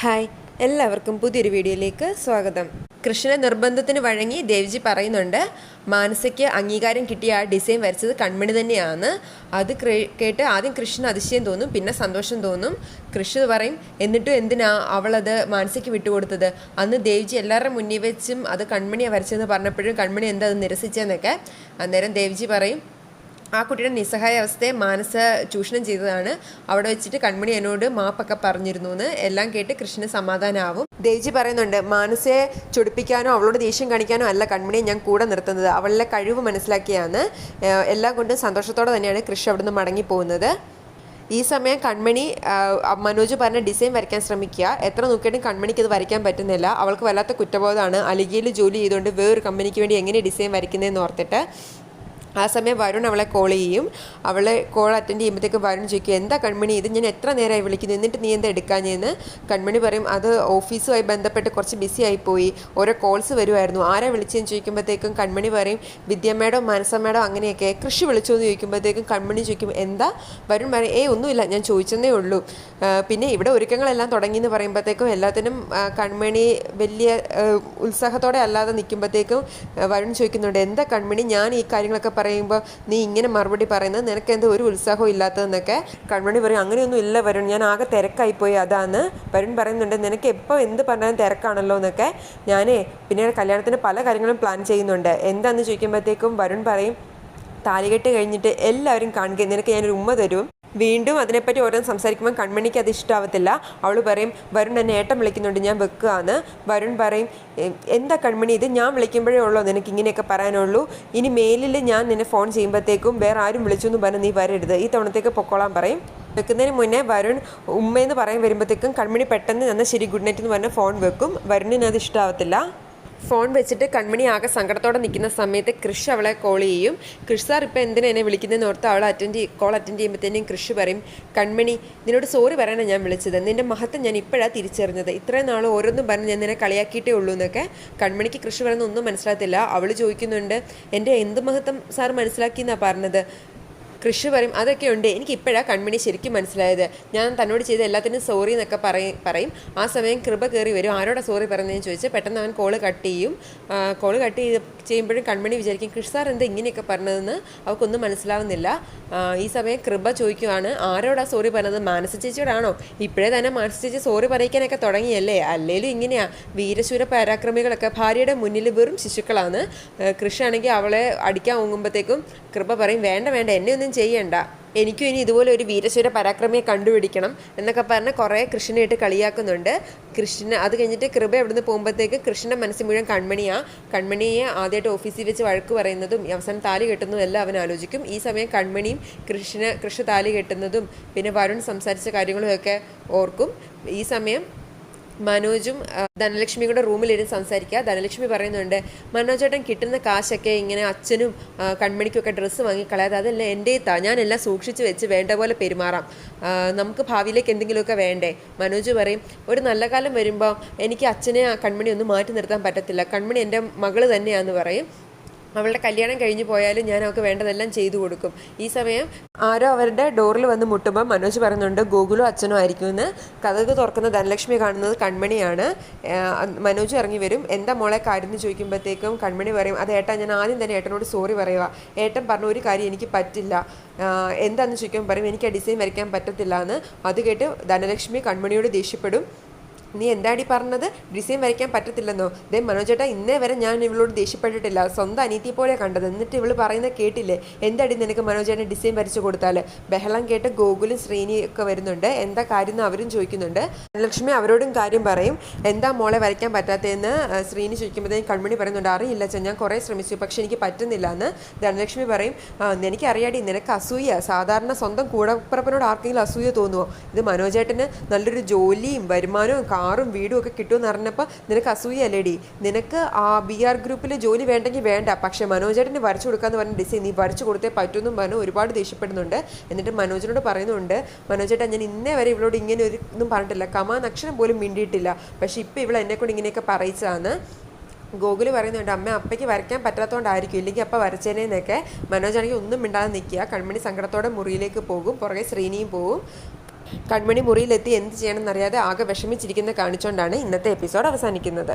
Hi എല്ലാവർക്കും പുതിയൊരു വീഡിയോയിലേക്ക് സ്വാഗതം. കൃഷ്ണ നിർബന്ധത്തിന് വഴങ്ങി ദേവ്ജി പറയുന്നുണ്ട് മാനസയ്ക്ക് അംഗീകാരം കിട്ടിയ ആ ഡിസൈൻ വരച്ചത് കൺമണി തന്നെയാണ്. അത് കേട്ട് ആദ്യം കൃഷ്ണ അതിശയം തോന്നും പിന്നെ സന്തോഷം തോന്നും. കൃഷ്ണ പറയും എന്നിട്ടും എന്തിനാ അവളത് മാനസയ്ക്ക് വിട്ടുകൊടുത്തത്? അന്ന് ദേവ്ജി എല്ലാവരുടെ മുന്നിൽ വെച്ചും അത് കൺമണിയാണ് വരച്ചതെന്ന് പറഞ്ഞപ്പോഴും കൺമണി എന്താ അത് നിരസിച്ചതെന്നൊക്കെ അന്നേരം ദേവ്ജി പറയും ആ കുട്ടിയുടെ നിസ്സഹായ അവസ്ഥയെ മാനസ ചൂഷണം ചെയ്തതാണ്. അവിടെ വെച്ചിട്ട് കൺമണി എന്നോട് മാപ്പൊക്കെ പറഞ്ഞിരുന്നു എന്ന് എല്ലാം കേട്ട് കൃഷ്ണന് സമാധാനമാവും ദേവ്ജി പറയുന്നുണ്ട് മാനസയെ ചൊടിപ്പിക്കാനോ അവളോട് ദേഷ്യം കാണിക്കാനോ അല്ല കൺമണിയെ ഞാൻ കൂടെ നിർത്തുന്നത്. അവളുടെ കഴിവ് മനസ്സിലാക്കിയാണ്. എല്ലാം കൊണ്ടും സന്തോഷത്തോടെ തന്നെയാണ് കൃഷ് അവിടുന്ന് മടങ്ങിപ്പോകുന്നത്. ഈ സമയം കൺമണി മനോജ് പറഞ്ഞ ഡിസൈൻ വരയ്ക്കാൻ ശ്രമിക്കുക. എത്ര നോക്കിയിട്ടും കൺമണിക്ക് അത് വരയ്ക്കാൻ പറ്റുന്നില്ല. അവൾക്ക് വല്ലാത്ത കുറ്റബോധമാണ്. അലിഗയിൽ ജോലി ചെയ്തുകൊണ്ട് വേറൊരു കമ്പനിക്ക് വേണ്ടി എങ്ങനെ ഡിസൈൻ വരയ്ക്കുന്നതെന്ന് ഓർത്തിട്ട് ആ സമയം വരുൺ അവളെ കോൾ ചെയ്യും. അവളെ കോൾ അറ്റൻഡ് ചെയ്യുമ്പോഴത്തേക്ക് വരുൺ ചോദിക്കും എന്താ കൺമണി? ഇത് ഞാൻ എത്ര നേരമായി വിളിക്കുന്നു? എന്നിട്ട് നീ എന്താ എടുക്കാഞ്ഞെന്ന്? കൺമണി പറയും അത് ഓഫീസുമായി ബന്ധപ്പെട്ട് കുറച്ച് ബിസി ആയിപ്പോയി. ഓരോ കോൾസ് വരുമായിരുന്നു ആരാ വിളിച്ചെന്ന് ചോദിക്കുമ്പോഴത്തേക്കും കൺമണി പറയും വിദ്യമ്മേടോ മനസ്സമ്മേടോ അങ്ങനെയൊക്കെ കൃഷി വിളിച്ചു എന്ന് ചോദിക്കുമ്പോഴത്തേക്കും കൺമണി ചോദിക്കും എന്താ? വരുൺ പറയും ഏയ് ഒന്നുമില്ല. ഞാൻ ചോദിച്ചതേ ഉള്ളൂ. പിന്നെ ഇവിടെ ഒരുക്കങ്ങളെല്ലാം തുടങ്ങി എന്ന് പറയുമ്പോഴത്തേക്കും എല്ലാത്തിനും കൺമണി വലിയ ഉത്സാഹത്തോടെ അല്ലാതെ നിൽക്കുമ്പോഴത്തേക്കും വരുൺ ചോദിക്കുന്നുണ്ട് എന്താ കൺമണി? ഞാൻ ഈ കാര്യങ്ങളൊക്കെ പറയുമ്പോൾ നീ ഇങ്ങനെ മറുപടി പറയുന്നത് നിനക്ക് എന്തോ ഒരു ഉത്സാഹവും ഇല്ലാത്തതെന്നൊക്കെ കൺമണി പറയും. അങ്ങനെയൊന്നും ഇല്ല വരുൺ ഞാൻ ആകെ തിരക്കായിപ്പോയി. അതാണ്. വരുൺ പറയുന്നുണ്ട് നിനക്ക് എപ്പോൾ എന്ത് പറഞ്ഞാലും തിരക്കാണല്ലോ എന്നൊക്കെ. ഞാൻ പിന്നെ കല്യാണത്തിന് പല കാര്യങ്ങളും പ്ലാൻ ചെയ്യുന്നുണ്ട്. എന്താണെന്ന് ചോദിക്കുമ്പോഴത്തേക്കും വരുൺ പറയും താലികെട്ട് കഴിഞ്ഞിട്ട് എല്ലാവരും കാണുക നിനക്ക് ഞാനൊരു ഉമ്മ തരും. വീണ്ടും അതിനെപ്പറ്റി ഓരോന്ന് സംസാരിക്കുമ്പോൾ കൺമണിക്ക് അത് ഇഷ്ടാവത്തില്ല. അവൾ പറയും വരുൺ എന്നെ ഏട്ടം വിളിക്കുന്നുണ്ട് ഞാൻ വെക്കുകയാണ് വരുൺ പറയും എന്താ കൺമണി ഇത്? ഞാൻ വിളിക്കുമ്പോഴേ ഉള്ളൂ? നിനക്ക് ഇങ്ങനെയൊക്കെ പറയാനുള്ളൂ. ഇനി മേലിൽ ഞാൻ നിന്നെ ഫോൺ ചെയ്യുമ്പോഴത്തേക്കും വേറെ ആരും വിളിച്ചു എന്ന് പറഞ്ഞ് നീ വരരുത്. ഈ തവണത്തേക്ക് പൊക്കോളാൻ പറയും. വെക്കുന്നതിന് മുന്നേ വരുൺ ഉമ്മയെന്ന് പറയാൻ വരുമ്പോഴത്തേക്കും കൺമണി പെട്ടെന്ന് എന്നാൽ ശരി ഗുഡ് നൈറ്റ് എന്ന് പറഞ്ഞ് ഫോൺ വെക്കും. വരുണിന് അത് ഇഷ്ടാവത്തില്ല. ഫോൺ വെച്ചിട്ട് കൺമണി ആകെ സങ്കടത്തോടെ നിൽക്കുന്ന സമയത്ത് കൃഷ് അവളെ കോൾ ചെയ്യും. കൃഷ് സാർ ഇപ്പോൾ എന്തിനാ എന്നെ വിളിക്കുന്നതെന്ന് ഓർത്ത് അവൾ അറ്റൻഡ് കോൾ അറ്റൻഡ് ചെയ്യുമ്പോഴത്തേനും കൃഷ് പറയും കൺമണി നിന്നോട് സോറി പറയാനാണ് ഞാൻ വിളിച്ചത്. നിന്റെ മഹത്വം ഞാൻ ഇപ്പോഴാണ് തിരിച്ചറിഞ്ഞത്. ഇത്രയും നാൾ ഓരോന്നും പറഞ്ഞ് ഞാൻ നിന്നെ കളിയാക്കിയിട്ടേ ഉള്ളൂ എന്നൊക്കെ കൺമണിക്ക് കൃഷി പറയുന്ന ഒന്നും മനസ്സിലാകത്തില്ല. അവൾ ചോദിക്കുന്നുണ്ട് എന്റെ എന്ത് മഹത്വം സാർ മനസ്സിലാക്കി എന്നാണ് പറഞ്ഞത്? കൃഷി പറയും അതൊക്കെ ഉണ്ട്. എനിക്ക് ഇപ്പോഴാണ് കൺമണി ശരിക്കും മനസ്സിലായത്. ഞാൻ തന്നോട് ചെയ്ത എല്ലാത്തിനും സോറി എന്നൊക്കെ പറയും പറയും. ആ സമയം കൃപ കയറി വരും. ആരോടാ സോറി പറയുന്നതെന്ന് ചോദിച്ച് പെട്ടെന്ന് അവൻ കോൾ കട്ട് ചെയ്യും. കോൾ കട്ട് ചെയ്ത് ചെയ്യുമ്പോഴും കൺമണി വിചാരിക്കും കൃഷി സാർ എന്താ ഇങ്ങനെയൊക്കെ പറഞ്ഞതെന്ന് അവൾക്കൊന്നും മനസ്സിലാവുന്നില്ല. ഈ സമയം കൃപ ചോദിക്കുവാണ്. ആരോടാ സോറി പറഞ്ഞത്? മാനസ ചേച്ചിയോടാണോ? ഇപ്പോഴേ തന്നെ മാനസ ചേച്ചി സോറി പറയിക്കാനൊക്കെ തുടങ്ങിയല്ലേ? അല്ലേലും ഇങ്ങനെയാ. വീരശൂര പരാക്രമികളൊക്കെ ഭാര്യയുടെ മുന്നിൽ വെറും ശിശുക്കളാണ്. കൃഷിയാണെങ്കിൽ അവളെ അടിക്കാൻ ഓങ്ങുമ്പോഴത്തേക്കും കൃപ പറയും വേണ്ട വേണ്ട എന്നെ ഒന്നും ചെയ്യണ്ട. എനിക്കും ഇനി ഇതുപോലെ ഒരു വീരശൂര പരാക്രമിയെ കണ്ടുപിടിക്കണം എന്നൊക്കെ പറഞ്ഞ് കുറേ കൃഷ്ണനായിട്ട് കളിയാക്കുന്നുണ്ട്. കൃഷ്ണൻ അത് കഴിഞ്ഞിട്ട് കൃപ എവിടുന്ന് പോകുമ്പോഴത്തേക്ക് കൃഷ്ണന്റെ മനസ്സിൽ മുഴുവൻ കൺമണിയാണ് കൺമണിയെ ആദ്യമായിട്ട് ഓഫീസിൽ വെച്ച് വഴക്ക് പറയുന്നതും അവസാനം താലി കെട്ടുന്നതും എല്ലാം അവൻ ആലോചിക്കും. ഈ സമയം കൺമണിയും കൃഷ്ണ കൃഷ്ണ താലി കെട്ടുന്നതും പിന്നെ വരുൺ സംസാരിച്ച കാര്യങ്ങളും ഒക്കെ ഓർക്കും. ഈ സമയം മനോജും ധനലക്ഷ്മിയുടെ റൂമിലിരുന്ന് സംസാരിക്കുക. ധനലക്ഷ്മി പറയുന്നുണ്ട് മനോജേട്ടൻ കിട്ടുന്ന കാശൊക്കെ ഇങ്ങനെ അച്ഛനും കൺമണിക്കൊക്കെ ഡ്രസ്സ് വാങ്ങിക്കളയാതെ അതെല്ലാം എന്റെ താ ഞാനെല്ലാം സൂക്ഷിച്ച് വെച്ച് വേണ്ട പോലെ പെരുമാറാം. നമുക്ക് ഭാവിയിലേക്ക് എന്തെങ്കിലുമൊക്കെ വേണ്ടേ? മനോജ് പറയും ഒരു നല്ല കാലം വരുമ്പോൾ എനിക്ക് അച്ഛനെ കൺമണി ഒന്നും മാറ്റി നിർത്താൻ പറ്റത്തില്ല. കൺമണി എന്റെ മകൾ തന്നെയാന്ന് പറയും. അവളുടെ കല്യാണം കഴിഞ്ഞു പോയാലും ഞാൻ അവൾക്ക് വേണ്ടതെല്ലാം ചെയ്തു കൊടുക്കും. ഈ സമയം ആരോ അവരുടെ ഡോറിൽ വന്ന് മുട്ടുമ്പോൾ മനോജ് പറയുന്നുണ്ട് ഗോകുലോ അച്ഛനോ ആയിരിക്കുമെന്ന്. കഥക് തുറക്കുന്ന ധനലക്ഷ്മി കാണുന്നത് കൺമണിയാണ്. മനോജ് ഇറങ്ങി വരും. എന്താ മോളെ കാര്യം ചോദിക്കുമ്പോഴത്തേക്കും കൺമണി പറയും അത് ഏട്ടാ ഞാൻ ആദ്യം തന്നെ ഏട്ടനോട് സോറി പറയുക ഏട്ടൻ പറഞ്ഞ ഒരു കാര്യം എനിക്ക് പറ്റില്ല. എന്താണെന്ന് ചോദിക്കുമ്പോൾ പറയും എനിക്ക് ആ ഡിസൈൻ വരയ്ക്കാൻ പറ്റത്തില്ല എന്ന് അത് കേട്ട് ധനലക്ഷ്മി കൺമണിയോട് ദേഷ്യപ്പെടും. നീ എന്താടി പറഞ്ഞത്? ഡിസൈൻ വരയ്ക്കാൻ പറ്റത്തില്ലെന്നോ? ദേ മനോജേട്ടാ ഇന്നേ വരെ ഞാൻ ഇവളോട് ദേഷ്യപ്പെട്ടിട്ടില്ല. സ്വന്തം അനീതിയെ പോലെ കണ്ടത്. എന്നിട്ട് ഇവൾ പറയുന്നത് കേട്ടില്ലേ? എന്താടി നിനക്ക് മനോജേട്ടൻ ഡിസൈൻ വരച്ചു കൊടുത്താൽ ബഹളം കേട്ട് ഗോകുലും ശ്രീനിയും ഒക്കെ വരുന്നുണ്ട്. എന്താ കാര്യം എന്ന് അവരും ചോദിക്കുന്നുണ്ട്. ലക്ഷ്മി അവരോടും കാര്യം പറയും. എന്താ മോളെ വരയ്ക്കാൻ പറ്റാത്തതെന്ന് ശ്രീനി ചോദിക്കുമ്പോഴത്തേക്കും കൺമണി പറയുന്നുണ്ട് അറിയില്ല ചെ ഞാൻ കുറേ ശ്രമിച്ചു പക്ഷെ എനിക്ക് പറ്റുന്നില്ല എന്ന് ധനലക്ഷ്മി പറയും. എനിക്ക് അറിയാടി നിനക്ക് അസൂയ. സാധാരണ സ്വന്തം കൂടപ്പിറപ്പിനോട് ആർക്കെങ്കിലും അസൂയ തോന്നുമോ ഇത് മനോജേട്ടന് നല്ലൊരു ജോലിയും വരുമാനവും കാറും വീടും ഒക്കെ കിട്ടുമെന്ന് അറിഞ്ഞപ്പോൾ നിനക്ക് അസൂയല്ലേടി നിനക്ക് ആ ബി ആർ ഗ്രൂപ്പിൽ ജോലി വേണ്ടെങ്കിൽ വേണ്ട. പക്ഷേ മനോജേട്ടന് വരച്ചു കൊടുക്കാന്ന് പറഞ്ഞ ഡിസൈൻ നീ വരച്ചു കൊടുത്തേ പറ്റുമെന്നും പറഞ്ഞു ഒരുപാട് ദേഷ്യപ്പെടുന്നുണ്ട്. എന്നിട്ട് മനോജിനോട് പറയുന്നുണ്ട് മനോജേട്ടാ ഞാൻ ഇന്നേ വരെ ഇവളോട് ഇങ്ങനെ ഒരു ഒന്നും പറഞ്ഞിട്ടില്ല. കമാനക്ഷരം പോലും മിണ്ടിയിട്ടില്ല. പക്ഷേ ഇപ്പോൾ ഇവൾ എന്നെക്കൊണ്ട് ഇങ്ങനെയൊക്കെ പറയിച്ചതാണ് ഗോകുൽ പറയുന്നുണ്ട് അമ്മ അപ്പയ്ക്ക് വരയ്ക്കാൻ പറ്റാത്തതുകൊണ്ടായിരിക്കും ഇല്ലെങ്കിൽ അപ്പ വരച്ചേനേന്നൊക്കെ. മനോജാണെങ്കിൽ ഒന്നും മിണ്ടാതെ നിൽക്കുക. കൺമണി സങ്കടത്തോടെ മുറിയിലേക്ക് പോകും. പുറകെ ശ്രീനിയും പോകും കൺമണി മുറിയിലെത്തി എന്ത് ചെയ്യണമെന്നറിയാതെ ആകെ വിഷമിച്ചിരിക്കുന്ന കാണിച്ചുകൊണ്ടാണ് ഇന്നത്തെ എപ്പിസോഡ് അവസാനിക്കുന്നത്.